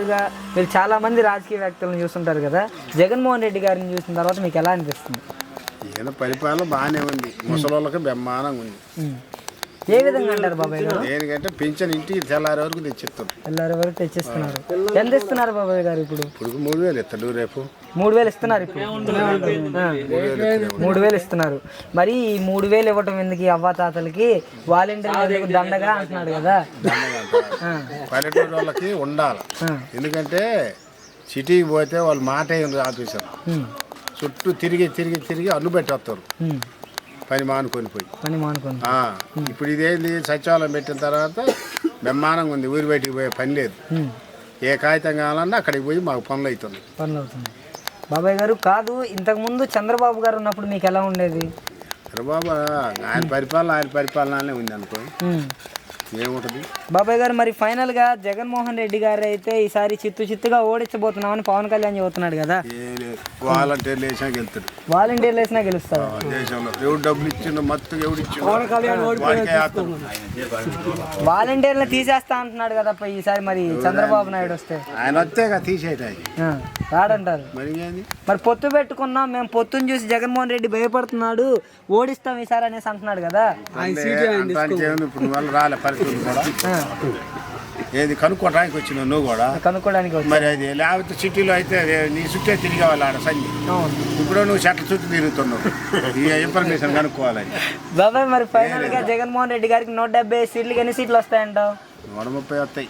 సుమారుగా మీరు చాలా మంది రాజకీయ వ్యక్తులను చూస్తుంటారు కదా. జగన్మోహన్ రెడ్డి గారిని చూసిన తర్వాత మీకు ఎలా అనిపిస్తుంది? ఈయన పరిపాలన బాగానే ఉంది. ముసలోళ్ళకి బ్రహ్మాండంగా ఉంది. ఏ విధంగా అంటారు బాబాయ్ గారు? దేనికంటే పింఛన్ ఇంటికి తెల్లారి వరకు తెచ్చిస్తారు తెల్లారి వరకు తెచ్చిస్తున్నారు. ఎంత ఇస్తున్నారు బాబాయ్ గారు ఇప్పుడు? ఇప్పుడు మూడు వేలు ఇస్తాడు రేపు. మూడు వేలు ఇస్తున్నారు ఇప్పుడు. ఆ. మూడు వేలు ఇస్తున్నారు. మరి ఈ మూడు వేలు ఇవ్వటం ఎందుకు ఈ అవ్వాతాతలకి వాలంటీర్ దండగా అంటున్నాడు కదా? ఆ. పల్లెటూరు వాళ్ళకి ఉండాలి. ఆ. ఎందుకంటే సిటీకి పోతే వాళ్ళు మాట ఏం ఆఫీసర్. ఉమ్. చుట్టూ తిరిగి తిరిగి తిరిగి అన్ను పెట్టేస్తారు. ఉమ్. పని మానుకొని పోయి. పని మానుకుంది ఆ, ఇప్పుడు ఇదేంది? సచివాలయం పెట్టిన తర్వాత బ్రహ్మాండంగా ఉంది. ఊరి బయటికి పోయే పని లేదు. ఉమ్. ఏ కాగితం కావాలన్నా అక్కడికి పోయి మాకు పనులు అవుతున్నాయి. పనులు అవుతుంది బాబాయ్ గారు కాదు ఇంతకుముందు చంద్రబాబు గారు ఉన్నప్పుడు మీకు ఎలా ఉండేది? బాబా ఆయన పరిపాలన ఆయన పరిపాలననే ఉంది అనుకో ఉమ్. ఏముంటుంది? బాబాయ్ గారు మరి ఫైనల్గా జగన్మోహన్ రెడ్డి గారు అయితే ఈసారి చిత్తు చిత్తుగా ఓడించబోతున్నామని పవన్ కళ్యాణ్ చెబుతున్నాడు కదా. వాలంటీర్లు వేసినా గెలుతాడు వాలంటీర్లు వేసినా గెలుస్తారు ఆ దేశంలో ఎవడు డబ్బులు ఇచ్చిండు మొత్తం ఎవడు ఇచ్చిండు వాడికే వేస్తాడు. వాలంటీర్లు తీసేస్తా అంటున్నాడు కదా ఈసారి మరి చంద్రబాబు నాయుడు వస్తే. ఆయన వస్తే రాడంటారు. మరి పొత్తు పెట్టుకున్నాం మేము పొత్తుని చూసి జగన్మోహన్ రెడ్డి భయపడుతున్నాడు ఓడిస్తాం ఈసారి అనేసి అంటున్నాడు కదా. రాలే కూడా ఏది కనుక్కోవడానికి వచ్చినావు నువ్వు కూడా? కనుక్కోడానికి వచ్చి. మరి అది లేకపోతే సిటీలో అయితే నీ చుట్టే తిరిగే వాళ్ళు ఆడ అవును. ఇప్పుడు నువ్వు చెట్ల చుట్టూ తిరుగుతున్నావు. ఈ ఇన్ఫర్మేషన్ కనుక్కోవాలని. బాబాయ్ మరి ఫైనల్గా జగన్మోహన్ రెడ్డి గారికి నూట డెబ్బై సీట్లకి ఎన్ని సీట్లు వస్తాయంటావు నూట ముప్పై వస్తాయి.